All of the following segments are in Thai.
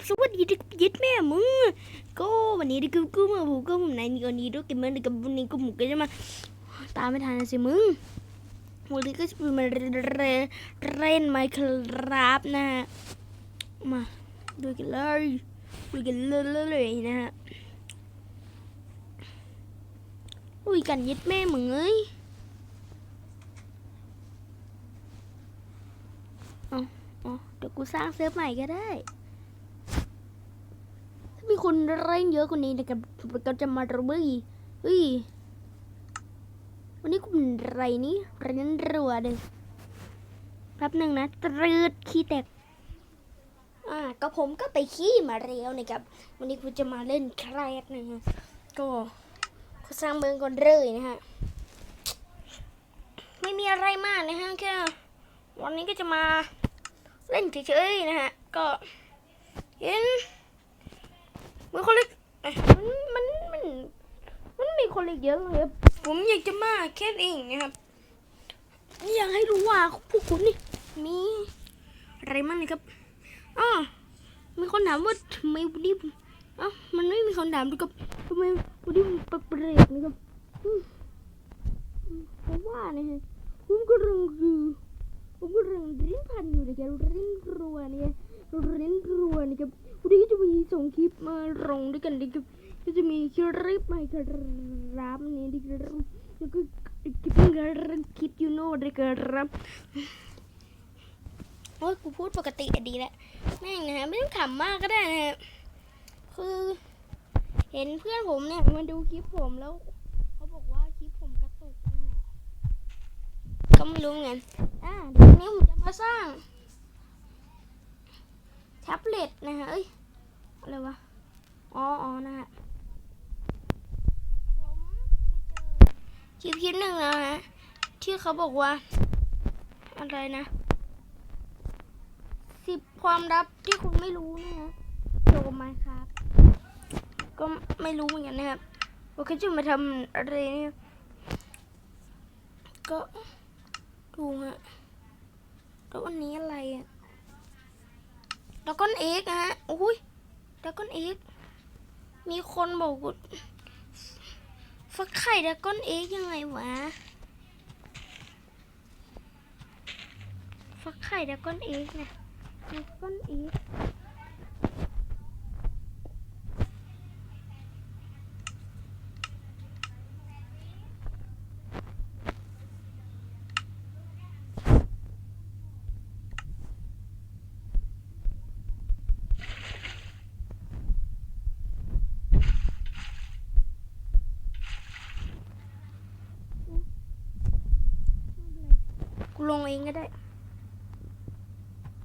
ับสวัสดีที่ยึดแม่มึงก็วันนี้ดิกูกูมาผูกก็ผมในนี่ก็นี้ด้วยกันเมื่อกับวันนี้ก็หมุกก็จะมาตามไม่ทันนะสิมึงวันนี้ก็จะมาเล่นไมค์ครับนะฮะมาดูกันเลยดูกันเลยนะฮะอุ้ยกันยึดแม่มึงเอ้ยเอาเอเดี๋ยวกูสร้างเซิร์ฟใหม่ก็ได้ มีคนเล่นเยอะกว่านี้นะครับก็จะมาระเบิดเฮ้ยวันนี้กูเป็นไรนี่เรนรัวเลยแป๊บหนึ่งนะตรืดขี้แตกอ่าก็ผมก็ไปขี้มาแล้วนะครับ วันนี้กูจะมาเล่นแครนะฮะก็กูสร้างเมืองก่อนเลยนะฮะไม่มีอะไรมากนะฮะแค่วันนี้ก็จะมาเล่นเฉยๆนะฮะก็เห็น เหมือนคนเล็กเอ้ยมันมันมัน มันมีคนเล็กเยอะเลยครับผมอยากจะมาแค่เองนะครับอยากให้รู้ว่าพวกคุณนี่มีอะไรมั่งนะครับอ๋อมีคนถามว่าทำไมวันนี้อ๋อมันไม่มีคนถามด้วยครับทำไมวันนี้มันเปรกๆนะครับเพราะว่านะฮะผมกำลังคือผมกำลังเรียนพันอยู่นะครับเรียนรัวเนี่ยเรียนรัวนะครับวันนี้ก็จะมีส่งคลิปมาลงด้วยกันนะครับ ก็จะมีคลิปใหม่ครับนี่นะครับแล้วก็คลิปการคลิปยูโน่ด้วยครับโอ้ยกูพูดปกติอะดีแล้วแม่งนะฮะไม่ต้องขำมากก็ได้นะฮะคือ เห็นเพื่อนผมเนี่ยมาดูคลิปผมแล้ว เขาบอกว่าคลิปผมกระตุกนะฮะก็ไม่รู้เหมือนกันอ่าเดี๋ยววันนี้ผมจะมาสร้างแท็บเล็ตนะฮะเอ้ยอะไรวะ อ๋ออ๋อนะฮะ ผมไปเจอ คลิปคลิปหนึ่งนะฮะที่เขาบอกว่า อะไรนะสิบความลับที่คุณไม่รู้นะเกี่ยวกับไมค์ครับ ก็ไม่รู้เหมือนกันนะครับว่าเขาจะมาทำอะไรเนี่ยก็ดูฮะแล้ววันนี้อะไรอะดราก้อนเอ็กฮะอุ้ยดราก้อนเอ็กมีคนบอกว่า ฟักไข่ดะก้อนเอ็กยังไงวะ ฟักไข่ดะก้อนเอ็กนะดะก้อนเอ็ก กูลงเองก็ได้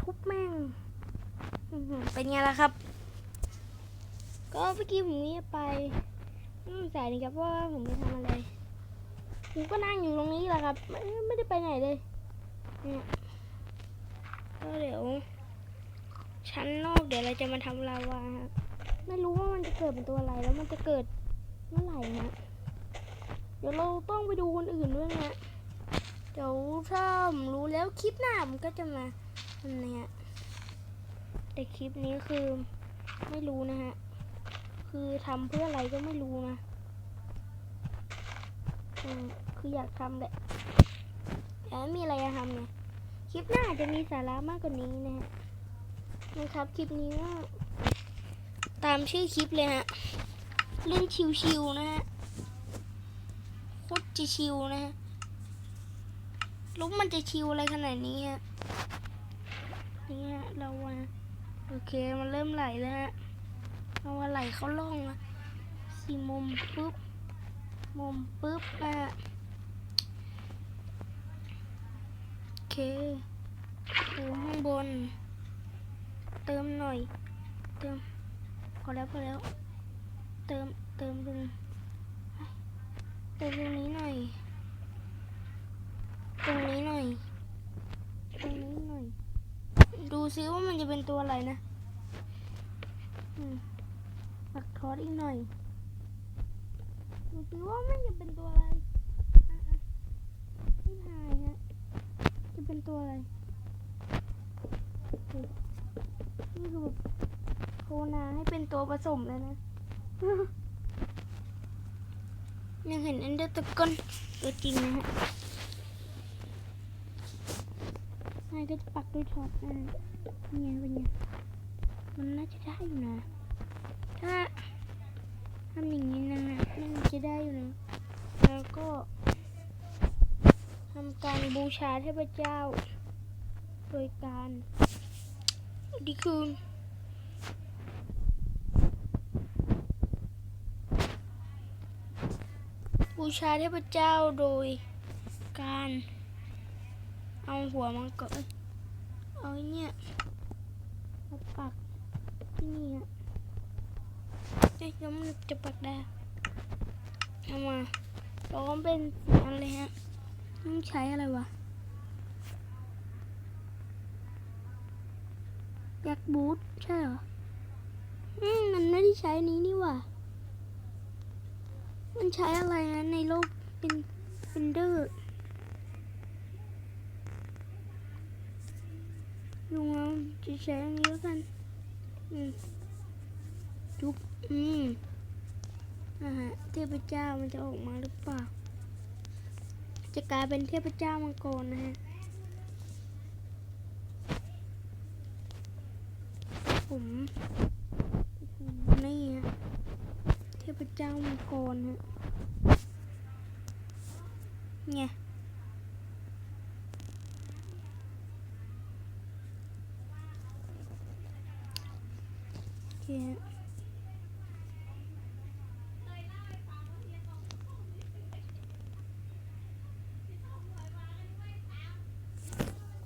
ทุบแม่ง เป็นไงล่ะครับ ก็เมื่อกี้ผมเงียบไปไม่ต้องใส่นะครับว่าผมจะทำอะไรผมก็นั่งอยู่ตรงนี้แหละครับไม่ไม่ได้ไปไหนเลยเนี่ยก็เดี๋ยวชั้นนอกเดี๋ยวเราจะมาทำลาวาครับไม่รู้ว่ามันจะเกิดเป็นตัวอะไรแล้วมันจะเกิดเมื่อไหร่นะเดี๋ยวเราต้องไปดูคนอื่นด้วยนะ เดี๋ยวถ้าผมรู้แล้วคลิปหน้าผมก็จะมาทำเนี่ยแต่คลิปนี้คือไม่รู้นะฮะ คือทำเพื่ออะไรก็ไม่รู้นะอืมคืออยากทำแหละแต่ไม่มีอะไรจะทำไงคลิปหน้าจะมีสาระมากกว่านี้นะฮะนะครับคลิปนี้ก็ตามชื่อคลิปเลยฮะเล่นชิวๆนะฮะโคตรจะชิวนะฮะ ลุกมันจะชิวอะไรขนาดนี้ฮะ นี่ฮะเราว่าโอเคมันเริ่มไหลแล้วฮะเราว่าไหลเข้าล่องอะสี่มุมปุ๊บ มุมปุ๊บนะฮะโอเคดูข้างบน เติมหน่อย เติมพอแล้วพอแล้ว เติมเติมตรงเติมตรงนี้หน่อย ตรงนี้หน่อย ตรงนี้หน่อย ดูซิว่ามันจะ เป็นตัวอะไรนะปักทอดอีกหน่อยดูซิว่าไมันจะเป็นตัวอะไรอะอะไม่ทายฮะ จะเป็นตัวอะไร นี่คือแบบภาวนาให้เป็นตัวผสมเลยนะยังเห็นเอนเดอร์ตะกอนตัวจริงนะฮะายก็จะปักด้วยช็อตนะเนี่ยเป็นไงมันน่าจะได้อยู่นะ ถ้าทำอย่างนี้นะมันจะได้อยู่นะ แล้วก็ทำการบูชาเทพเจ้า โดยการดีคือบูชาเทพเจ้าโดยการ เอาหัวมังกรเอาเนี่ยมาปักที่นี่อะเอ๊ะแล้วมันจะปักได้เอามาล้อมเป็นสีอะไรฮะต้องใช้อะไรวะยักษ์บูทใช่เหรออืมมันไม่ได้ใช้นี้นี่ว่ามันใช้อะไรนะในโลกเป็นเป็นเดอร์ ลุงเอาจะใช้อันนี้แล้วกันอืมจุ๊บอืมนะฮะเทพเจ้ามันจะออกมาหรือเปล่า จะกลายเป็นเทพเจ้ามังกรนะฮะผมนี่ฮะเทพเจ้ามังกรฮะไงโเค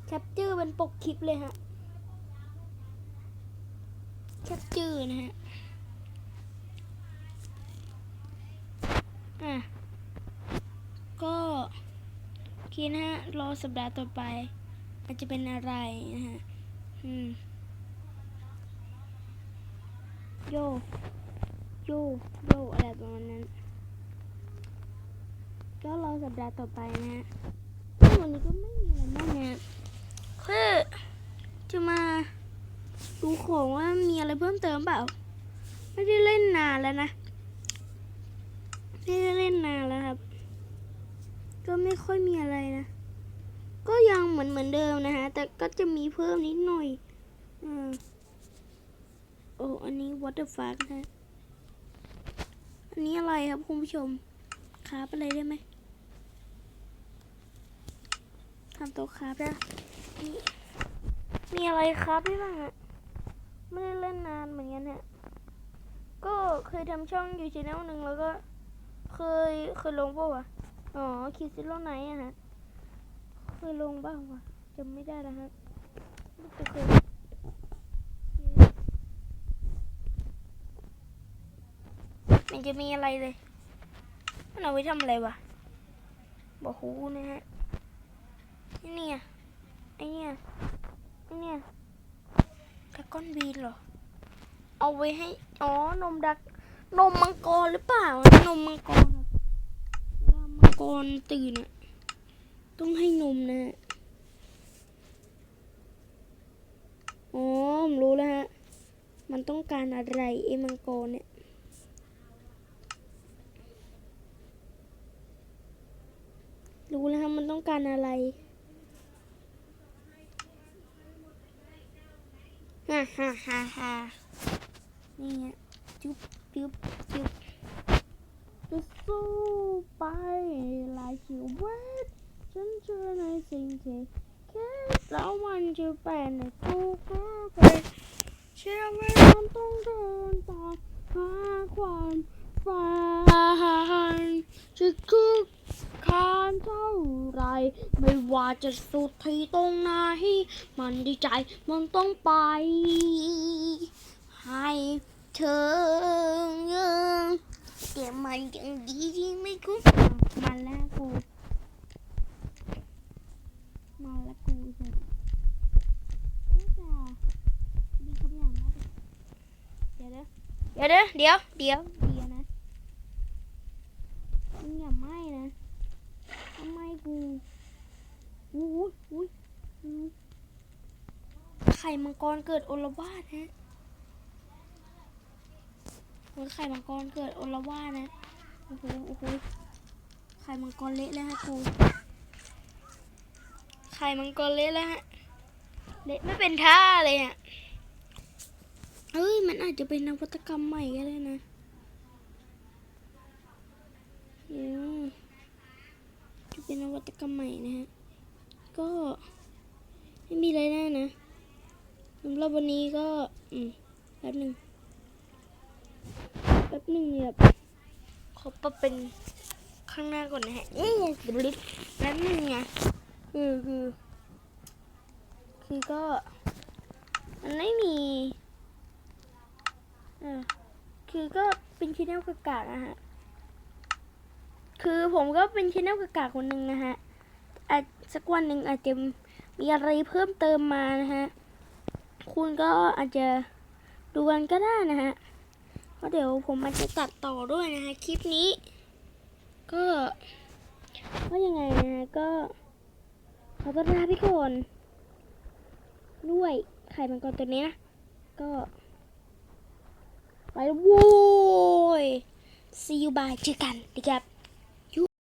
แคปเจอร์เป็นปกคลิปเลยฮะ แคปเจอร์นะฮะ อะ ก็คิดนะฮะ รอสัปดาห์ต่อไปมันจะเป็นอะไรนะฮะ อืม โยโยโยอะไรประมาณนั้น ก็รอสัปดาห์ต่อไปนะฮะวันนี้ก็ไม่มีอะไรมากนะคือจะมาดูของว่ามีอะไรเพิ่มเติมเปล่า ไม่ได้เล่นนานแล้วนะ ไม่ได้เล่นนานแล้วครับ ก็ไม่ค่อยมีอะไรนะ ก็ยังเหมือนเหมือนเดิมนะฮะ แต่ก็จะมีเพิ่มนิดหน่อย อืม อ้อันนี้ what the fuck นะ อันนี้อะไรครับคุณผู้ชมคราบอะไรได้ไหมทำต๊ะคราบได้มีมีอะไรครับพี่บ้างอะไม่ได้เล่นนานเหมือนกันเนี่ย ก็เคยทำช่องอยู่ชแนลหนึ่งแล้วก็ เคยเคยลงป่าวะอ๋อคิดซิโลไนอะฮะ เคยลงบ้างวะจำไม่ได้แล้วฮะน่เคย นจะมีอะไรเลยมันเอาไว้ทำอะไรวะบอกฮูนะฮะไอเนี่ยไอเนี่ยไอเนี่ยดราก้อนบีนเหรอ เอาไว้ให้ อ๋อ นมดัก นมมังกรหรือเปล่า นมมังกรอะเวลามังกรตื่นอะต้องให้นมนะฮะอ๋อ ผมรู้แล้วฮะ มันต้องการอะไรไอ้มังกรเนี่ย รู้แล้วฮะมันต้องการอะไรฮ่าฮ่าฮ่าฮ่านี่ฮะจุ๊บจุ๊บจุ๊บจะสู้ไปหลายชีวิตฉันเชื่อในสิ่งที่คิดแล้วมันจะเป็นในทุกๆไปเชื่อว่ามันต้องเดินต่อหาความฝันจะคุก คานเท่าไร ไม่ว่าจะสุดที่ตรงไหนมันดีใจมันต้องไป ให้เธอแต่มันยังดีที่ไม่คุ้มมาแล้วกูมาแล้วกูจะนี่จ้ะดีคำอย่างมากเลยเดี๋ยวนะเดี๋ยวนะเดี๋ยวเดี๋ยวเดี๋ยวนะมึงอย่าไหม้นะทำไมกูอุ้ยอุ้ยอุ้ย ไข่มังกรเกิดโอลวาดฮะไข่มังกรเกิดโอลาวานะ โอ้โห โอ้โห ไข่มังกรเละแล้วฮะกูไข่มังกรเละแล้วฮะ เละไม่เป็นท่าเลยอะเอ้ย มันอาจจะเป็นนวัตกรรมใหม่ก็ได้นะอืมจะเป็นนวัตกรรมใหม่นะฮะ ก็ไม่มีอะไรแน่นะ สำหรับวันนี้ก็ อืมแป๊บหนึ่งแป๊บหนึ่งเนี่ยขอปรับเป็นข้างหน้าก่อนนะฮะเอ๊ะเดี๋ยวลิฟแป๊บหนึ่งไงคือคือคือก็ มันไม่มีเออคือก็เป็นชแนลกากๆนะฮะคือผมก็เป็นชแนลกากๆคนหนึ่งนะฮะอาจสักวันหนึ่งอาจจะมีอะไรเพิ่มเติมมานะฮะ คุณก็อาจจะดูกันก็ได้นะฮะเพราะเดี๋ยวผมอาจจะตัดต่อด้วยนะฮะคลิปนี้ ก็ว่ายังไงนะฮะก็ขอตัวลาไปก่อนด้วยไข่มังกรตัวนี้นะ ก็ ไปแล้วโว้ย see you bye เจอกันนะครับ